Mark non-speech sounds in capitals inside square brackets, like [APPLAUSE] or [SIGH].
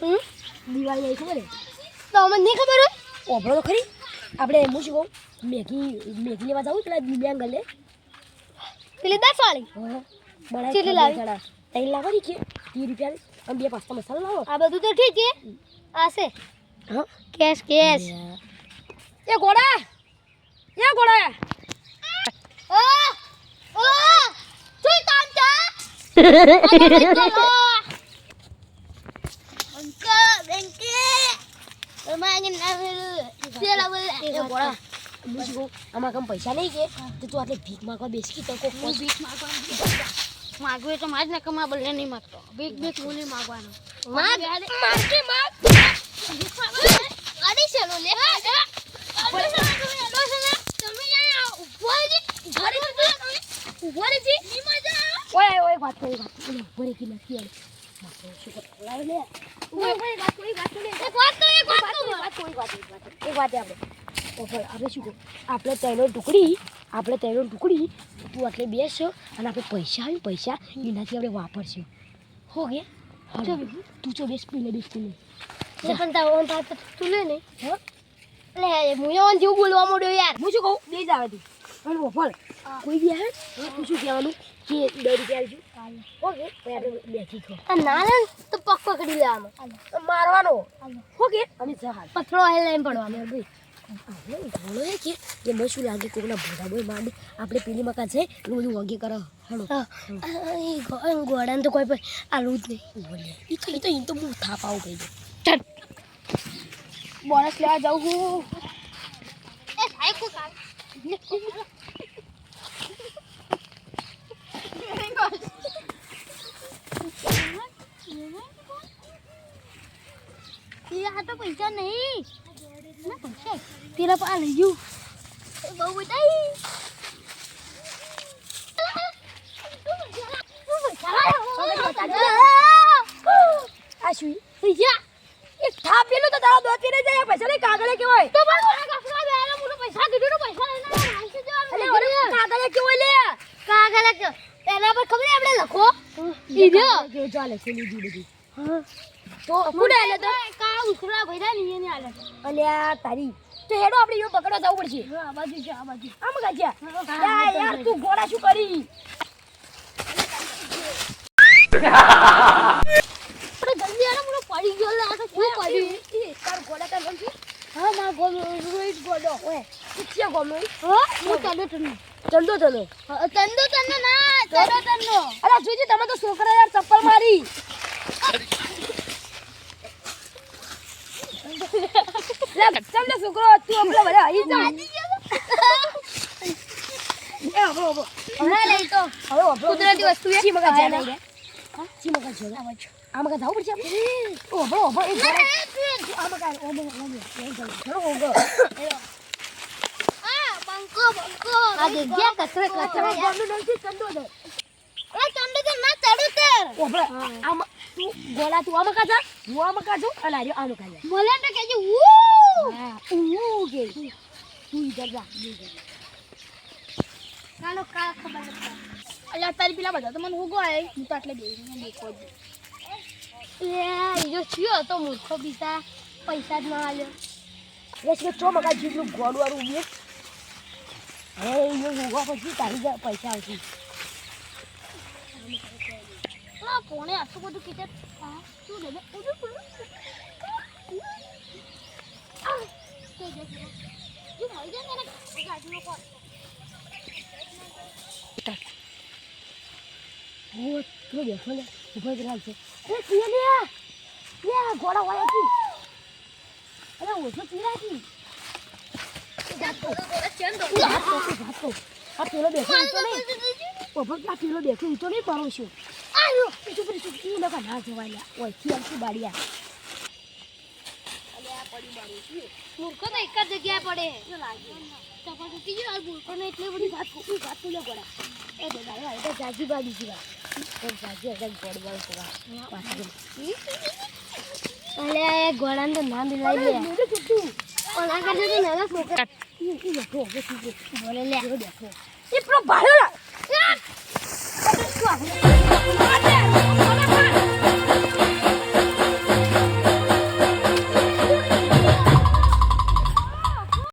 હમ? દિવાળી આવી ખબર તો અમને નહીં ખબર હોય? ઓભળો તો ખરી. આપણે હું શું કહું મેગી મેગી લેવા જવું પેલા દિવ્યાંગ લે પેલી દસ વાળી. હા કેટલી લાવી? ત્રણ લાવો ને કે ત્રીસ રૂપિયા અને બે પાસ્તા મસાલા લાવો. આ બધું તો ઠીક છે. આ છે. હા. Cache cache. એ ઘોડા! એ ઘોડા! ઓ ઓ જોઈ કામ ચા [LAUGHS] માગે આમાં કમ પૈસા નહીં કે તો તું આટલે ભીખ માંગવા બેસી તો હું ભીખ માગવું એ તો માર ને કમા બદલે નહીં માગતો ભીખ ભીખ હું નહીં માગવાનો માગ માગતી માગ ગાડી ચાલો લે ઓય ઓય વાત કરી વાત કરી ભરે કે નથી આલે આપણે તેનો ટુકડી આપણે તેનો ટુકડી તું આટલે બેસ અને આપણે પૈસા આવ્યું પૈસા એનાથી આપણે વાપરશું હો કે તું ચો બેસ પીને બેસ પીને તું લે ને એટલે હું એવા જેવું બોલવા માંડ્યો યાર હું શું કહું બે જ આવે તું ઓફર કોઈ બી આવે હું શું કહેવાનું? કે બે રૂપિયા ના લે તો પગ પકડી લેવાનો મારવાનો. હો કે? અમે પથરો હે લઈને પડવાનો ભાઈ. આપણે ઘણો એ કે કે મને શું લાગે કોકના બોય માંડે. આપણે પેલી મકાન છે બધું વગે કરે. હળો ગોડાને તો કોઈ પણ આલું જ નહીં. બોલે એ તો એ તો એ તો બહુ થાપ આવું કહી દઉં બોનસ લેવા જાઉં હું. એ કામ? આ તો પૈસા નહીં. ના પૈસા પેલા પા લઈ જવું બહુ બધા આ શું? પૈસા. એ થાપ પેલું તો તારા દોતી રહી જાય પૈસા નહીં કાગળે કેવાય. તો પણ મને કસરા બેલા મને પૈસા કીધું તો પૈસા લઈને અરે કાગળે કેવાય લે? કાગળ કે એના પર ખબર આપણે લખો? ઈજો કે ચાલે છે લીધી બધી. તો કોને આલે તો? કા ભઈરા ની એને આલે અલ્યા તારી. તો હેડો આપણે યો પકડવા જવું પડશે. આ બાજુ છે આ બાજુ. આમ ગાજ્યા યાર તું ઘોડા શું કરી? આપણે જલ્દી આને મને પડી ગયો લે આ તો શું પડી? તાર હા માં રોઈટ ઓય હા હું તને. ચંદો ચલો ના અરે જોજે તમે તો છોકરા યાર ચપ્પલ મારી [LAUGHS] લે તમને છોકરો તું અમને બધા આવી જા. એ હબો હબો હમણાં લઈ તો હવે કુદરતી વસ્તુ એ ચી મગા ખાય જાય. નહીં ચી મગા જાય આ મગા જાવું પડશે? આપણે ઓ હબો હબો એ ના, ઘોડા ના, આ મગા ઓબો ઓબો લઈ જાવ ચલો ઓબો આ બંકો બંકો આ જગ્યા કચરે કચરે ગોડનું નામ છે ચંદો છે આ તો ના ચડું આમ તું ગોળા તું આ મગા જા હું આ મગા જાઉં અને આર્યો આ મગા જાય મને તો કેજે ઉ ઊ કે તું ઇધર જા ઇધર જા. કાનો કા ખબર નથી. અલ્યા તારી પેલા બધા તો મને ઉગો આય. હું તો આટલે બેહીને દેખો જ એ ઈજો થયો તો મૂર્ખો બીજા. પૈસા જ ના આલ્યો. બસ કે ચો મગા જેટલું ગોળું વાળું ઊભી હવે એ ઊભા પછી તારી જા પૈસા આવશે. હા કોણે આટલું બધું કીધું શું લે ઉડું ઉડું ને ને ઘોડા વાળા અરે ઓછો જાતો આ પેલો બેઠો આ પેલો બેઠો ઈતો નહીં પાડો છું. આયો ઈતો પર શું લગા ના જવાય ઓયથી આખી બાડિયા મૂર્ખો તો એક જ જગ્યાએ પડે. શું લાગે? ચપ્પલ તૂટી ગયું આ મૂર્ખો ને એટલી બધી વાત ઈ વાત તો લે ગોડા એ બધા એ તો જાજી બાડી જીવા. એ જાજી અગર ગોડ ગોડ કરવા અલે એ ઘોડાને તો ના મિલાઈ લે. ઓલા કરતે તો નાના છોકરા હવે તું બોલે લે. બેઠો. એ પેલો ભાડો આ!